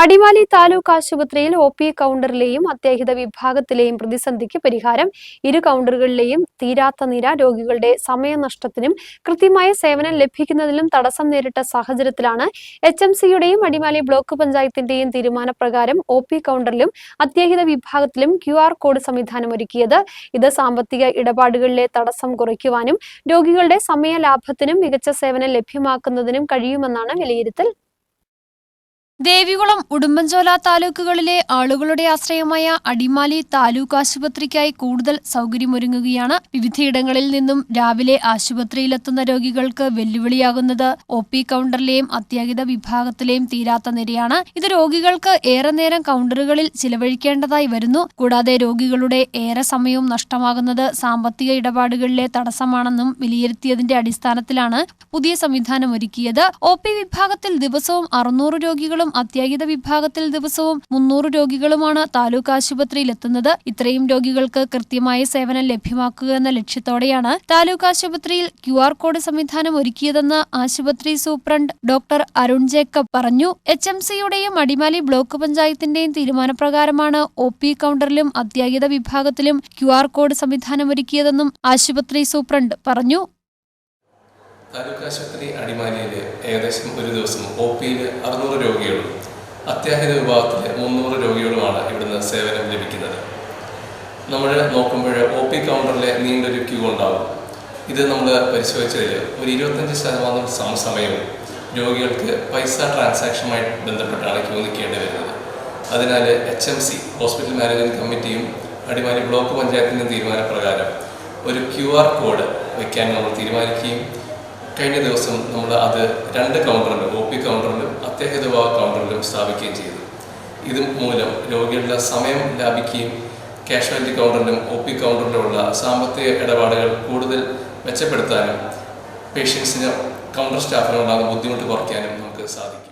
അടിമാലി താലൂക്ക് ആശുപത്രിയിൽ O P കൗണ്ടറിലെയും അത്യാഹിത വിഭാഗത്തിലെയും പ്രതിസന്ധിക്ക് പരിഹാരം ഇരു കൗണ്ടറുകളിലെയും തീരാത്ത നിര രോഗികളുടെ സമയനഷ്ടത്തിനും കൃത്യമായ സേവനം ലഭിക്കുന്നതിലും തടസ്സം നേരിട്ട സാഹചര്യത്തിലാണ് എച്ച് എം സിയുടെയും അടിമാലി ബ്ലോക്ക് പഞ്ചായത്തിന്റെയും തീരുമാനപ്രകാരം ഒ പി കൗണ്ടറിലും അത്യാഹിത വിഭാഗത്തിലും ക്യു ആർ കോഡ് സംവിധാനം ഒരുക്കിയത് ഇത് സാമ്പത്തിക ഇടപാടുകളിലെ തടസ്സം കുറയ്ക്കുവാനും രോഗികളുടെ സമയലാഭത്തിനും മികച്ച സേവനം ലഭ്യമാക്കുന്നതിനും കഴിയുമെന്നാണ് വിലയിരുത്തൽ. ദേവികുളം ഉടുമ്പൻചോല താലൂക്കുകളിലെ ആളുകളുടെ ആശ്രയമായ അടിമാലി താലൂക്ക് ആശുപത്രിക്കായി കൂടുതൽ സൗകര്യമൊരുങ്ങുകയാണ്. വിവിധയിടങ്ങളിൽ നിന്നും രാവിലെ ആശുപത്രിയിലെത്തുന്ന രോഗികൾക്ക് വെല്ലുവിളിയാകുന്നത് ഒ പി കൗണ്ടറിലെയും അത്യാഹിത വിഭാഗത്തിലെയും തീരാത്ത നിരയാണ്. ഇത് രോഗികൾക്ക് ഏറെ നേരം കൗണ്ടറുകളിൽ ചിലവഴിക്കേണ്ടതായി വരുന്നു. കൂടാതെ രോഗികളുടെ ഏറെ സമയവും നഷ്ടമാകുന്നത് സാമ്പത്തിക ഇടപാടുകളിലെ തടസ്സമാണെന്നും വിലയിരുത്തിയതിന്റെ അടിസ്ഥാനത്തിലാണ് പുതിയ സംവിധാനം ഒരുക്കിയത്. ഒ പി വിഭാഗത്തിൽ ദിവസവും അറുന്നൂറ് രോഗികളും അത്യാഹിത വിഭാഗത്തിൽ ദിവസവും മുന്നൂറ് രോഗികളുമാണ് താലൂക്ക് ആശുപത്രിയിൽ എത്തുന്നത് ഇത്രയും രോഗികൾക്ക് കൃത്യമായ സേവനം ലഭ്യമാക്കുക എന്ന ലക്ഷ്യത്തോടെയാണ് താലൂക്ക് ആശുപത്രിയിൽ ക്യു ആർ കോഡ് സംവിധാനം ഒരുക്കിയതെന്ന് ആശുപത്രി സൂപ്രണ്ട് ഡോക്ടർ അരുൺ ജേക്കബ് പറഞ്ഞു. എച്ച് എം സിയുടെയും അടിമാലി ബ്ലോക്ക് പഞ്ചായത്തിന്റെയും തീരുമാനപ്രകാരമാണ് ഒ പി കൗണ്ടറിലും അത്യാഹിത വിഭാഗത്തിലും ക്യു ആർ കോഡ് സംവിധാനം ഒരുക്കിയതെന്നും ആശുപത്രി സൂപ്രണ്ട് പറഞ്ഞു. താലൂക്ക് ആശുപത്രി അടിമാലിയിൽ ഏകദേശം ഒരു ദിവസം ഒ പിയിൽ അറുന്നൂറ് രോഗികളും അത്യാഹിത വിഭാഗത്തിൽ മുന്നൂറ് രോഗികളുമാണ് ഇവിടുന്ന് സേവനം ലഭിക്കുന്നത്. നമ്മൾ നോക്കുമ്പോൾ ഒ പി കൗണ്ടറിലെ നീണ്ടൊരു ക്യൂ ഉണ്ടാവും. ഇത് നമ്മൾ പരിശോധിച്ചതിൽ ഒരു ഇരുപത്തഞ്ച് ശതമാനം സമസമയവും രോഗികൾക്ക് പൈസ ട്രാൻസാക്ഷനുമായി ബന്ധപ്പെട്ടാണ് ക്യൂ നിൽക്കേണ്ടി വരുന്നത്. അതിനാൽ H M C hospital management കമ്മിറ്റിയും അടിമാലി ബ്ലോക്ക് പഞ്ചായത്തിന്റെ തീരുമാനപ്രകാരം ഒരു ക്യു ആർ കോഡ് വയ്ക്കാൻ നമ്മൾ തീരുമാനിക്കുകയും കഴിഞ്ഞ ദിവസം നമ്മൾ അത് രണ്ട് കൗണ്ടറിലും ഒ പി കൗണ്ടറിലും അത്യാഹിത വിഭാഗ കൗണ്ടറിലും സ്ഥാപിക്കുകയും ചെയ്തു. ഇത് മൂലം രോഗികളുടെ സമയം ലാഭിക്കുകയും കാഷ്വാലിറ്റി കൗണ്ടറിലും ഒ പി കൗണ്ടറിലുമുള്ള സാമ്പത്തിക ഇടപാടുകൾ കൂടുതൽ മെച്ചപ്പെടുത്താനും പേഷ്യൻസിന് കൗണ്ടർ സ്റ്റാഫിനുണ്ടാകുന്ന ബുദ്ധിമുട്ട് കുറയ്ക്കാനും നമുക്ക് സാധിക്കും.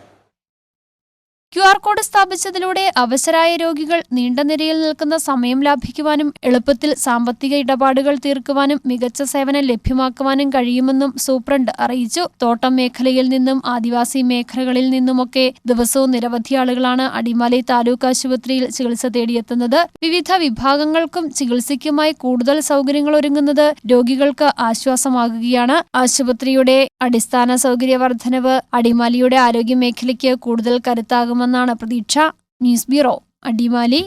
ക്യു ആർ കോഡ് സ്ഥാപിച്ചതിലൂടെ അവശരായ രോഗികൾ നീണ്ട നിരയിൽ നിൽക്കുന്ന സമയം ലാഭിക്കുവാനും എളുപ്പത്തിൽ സാമ്പത്തിക ഇടപാടുകൾ തീർക്കുവാനും മികച്ച സേവനം ലഭ്യമാക്കുവാനും കഴിയുമെന്നും സൂപ്രണ്ട് അറിയിച്ചു. തോട്ടം മേഖലയിൽ നിന്നും ആദിവാസി മേഖലകളിൽ നിന്നുമൊക്കെ ദിവസവും നിരവധി ആളുകളാണ് അടിമാലി താലൂക്ക് ആശുപത്രിയിൽ ചികിത്സ തേടിയെത്തുന്നത്. വിവിധ വിഭാഗങ്ങൾക്കും ചികിത്സയ്ക്കുമായി കൂടുതൽ സൗകര്യങ്ങൾ ഒരുങ്ങുന്നത് രോഗികൾക്ക് ആശ്വാസമാകുകയാണ്. ആശുപത്രിയുടെ അടിസ്ഥാന സൗകര്യ വർധനവ് അടിമാലിയുടെ ആരോഗ്യ മേഖലയ്ക്ക് കൂടുതൽ കരുത്താകുമെന്നാണ് പ്രതീക്ഷ. News bureau Adimali.